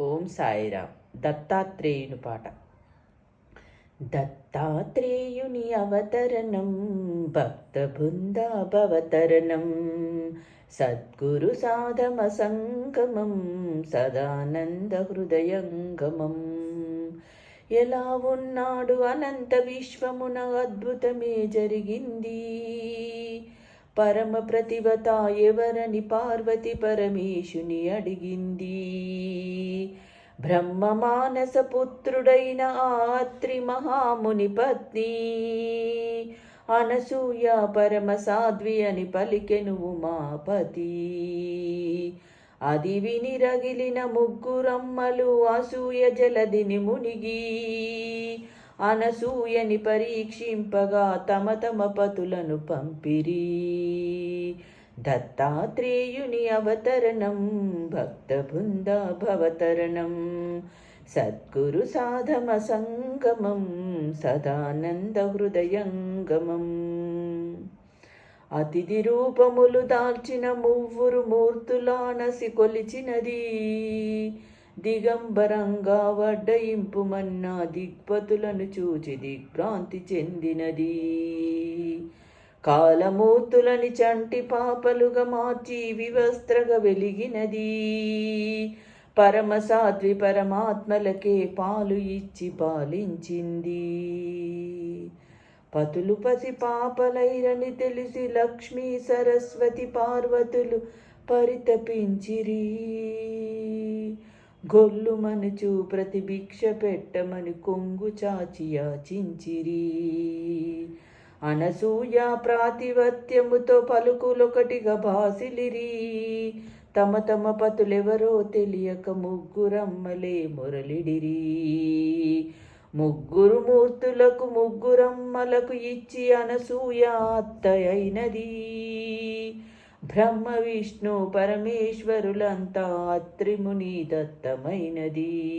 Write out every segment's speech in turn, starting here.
ఓం సాయిరామ్. దత్తాత్రేయుని పాట. దత్తాత్రేయుని అవతరణం భక్త బృందాభవతరణం సద్గురు సాధమ సంగమం సదానంద హృదయంగమం. ఎలా ఉన్నాడు అనంత విశ్వమున అద్భుతమే జరిగింది. పరమ ప్రతివత ఎవరని పార్వతి పరమేశుని అడిగింది. బ్రహ్మ మానస పుత్రుడైన ఆత్రి మహాముని పత్ని అనసూయ పరమ సాధ్వి అని పలికెను ఉమాపతి అది విని రగిలిన ముగ్గురమ్మలు అసూయ జలదిని మునిగి అనసూయని పరీక్షింపగా తమ తమ పతులను పంపిరి. దత్తాత్రేయుని అవతరణం భక్త భవతరణం సద్గురు సాధమ సంగమం సదానంద హృదయంగమం. అతిథి రూపములు దాల్చిన మువ్వురు మూర్తులానసి కొలిచినది. దిగంబరంగా వడ్డయింపుమన్నా దిగ్పతులను చూచి దిగ్భ్రాంతి చెందినది. కాలమూర్తులని చంటి పాపలుగా మార్చి వివస్త్రగా వెలిగినది. పరమసాధ్వి పరమాత్మలకే పాలు ఇచ్చి పాలించింది. పతులు పసి పాపలైరని తెలిసి లక్ష్మీ సరస్వతి పార్వతులు పరితపించిరి. గొల్లు మనుచు ప్రతి భిక్ష పెట్టమని కొంగు చాచి యాచించిరి. అనసూయ ప్రాతివత్యముతో పలుకులొకటిగా భాసిలిరి. తమ తమ పతులెవరో తెలియక ముగ్గురమ్మలే మురళిడిరి. ముగ్గురు మూర్తులకు ముగ్గురమ్మలకు ఇచ్చి అనసూయ అత్తయైనది. బ్రహ్మ విష్ణు పరమేశ్వరులంతా త్రిముని దత్తమైనది.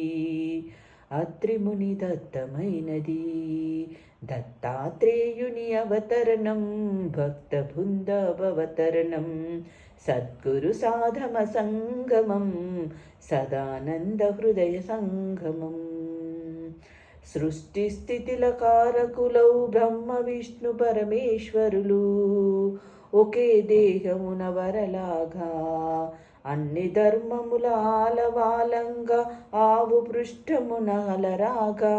అత్రిముని దత్తమైనది. దత్తాత్రేయుని అవతరణం భక్త బృందవతరణం సద్గురు సాధమ సంగమం సదానంద హృదయ సంగమం. సృష్టి స్థితిల కారకులౌ బ్రహ్మ విష్ణు పరమేశ్వరులు. ఒకే దేహమున వరలాగా అన్ని ధర్మముల ఆలవాలంగా ఆవు పృష్ఠమున అలరాగా.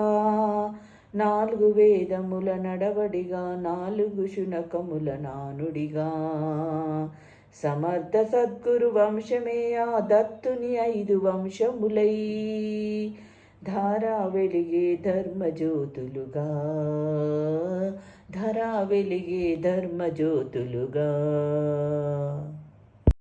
నాలుగు వేదముల నడవడిగా నాలుగు శునకముల నానుడిగా. సమర్థ సద్గురు వంశమే ఆ దత్తుని ఐదు వంశములై. ధారా వెలిగే ధర్మజ్యోతులుగా. ధరా వెలిగే ధర్మజ్యోతులుగా.